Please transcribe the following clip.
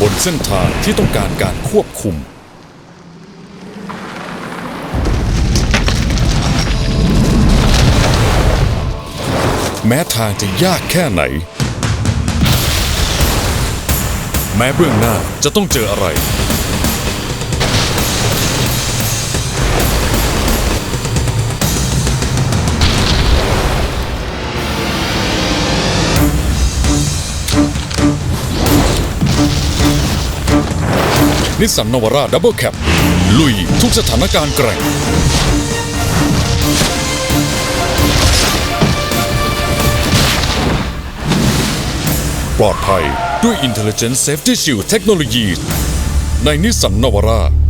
บนเส้นทางที่ต้องการการควบคุม แม้ทางจะยากแค่ไหน แม้เบื้องหน้าจะต้องเจออะไร นิสสันนวาร่าดับเบิลแคปลุยทุกสถานการณ์แกร่ง ปลอดภัยด้วย Intelligent Safety Shield เทคโนโลยี ในนิสสันนวาร่า